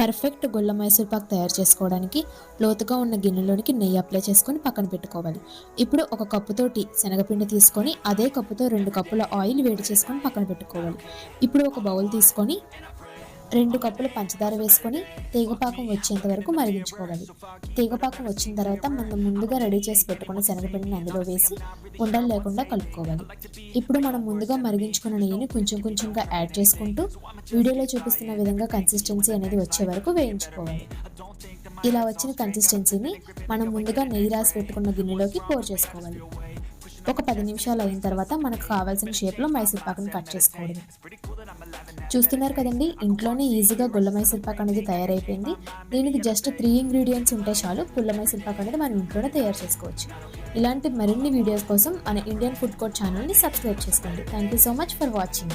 Perfect గొల్ల మైసూర్ పాక్ తయారు చేసుకోవడానికి లోతుగా ఉన్న గిన్నెలోనికి నెయ్యి అప్లై చేసుకొని పక్కన పెట్టుకోవాలి. ఇప్పుడు ఒక కప్పుతోటి శనగపిండి తీసుకొని అదే కప్పుతో రెండు కప్పుల ఆయిల్ వేడి చేసుకొని పక్కన పెట్టుకోవాలి. ఇప్పుడు ఒక బౌల్ తీసుకొని రెండు కప్పులు పంచదార వేసుకొని తీగపాకం వచ్చేంత వరకు మరిగించుకోవాలి. తీగపాకం వచ్చిన తర్వాత మనం ముందుగా రెడీ చేసి పెట్టుకున్న శనగపిండిని అందులో వేసి ఉండలు లేకుండా కలుపుకోవాలి. ఇప్పుడు మనం ముందుగా మరిగించుకున్న నెయ్యిని కొంచెం కొంచెంగా యాడ్ చేసుకుంటూ వీడియోలో చూపిస్తున్న విధంగా కన్సిస్టెన్సీ అనేది వచ్చే వరకు వేయించుకోవాలి. ఇలా వచ్చిన కన్సిస్టెన్సీని మనం ముందుగా నెయ్యి రాసి పెట్టుకున్న గిన్నెలోకి పోర్ చేసుకోవాలి. ఒక పది నిమిషాలు అయిన తర్వాత మనకు కావాల్సిన షేప్లో మైసూర్ పాకుని కట్ చేసుకోవడం చూస్తున్నారు కదండి ఇంట్లోనే ఈజీగా గుల్ల మైసూర్ పాక్ అనేది తయారైపోయింది. దీనికి జస్ట్ త్రీ ఇంగ్రీడియంట్స్ ఉంటే చాలు పుల్ల మైసూర్ పాక్ అనేది మనం ఇంట్లోనే తయారు చేసుకోవచ్చు. ఇలాంటి మరిన్ని వీడియోస్ కోసం మన ఇండియన్ ఫుడ్ కోర్ట్ ఛానల్ని సబ్స్క్రైబ్ చేసుకోండి. Thank you so much for watching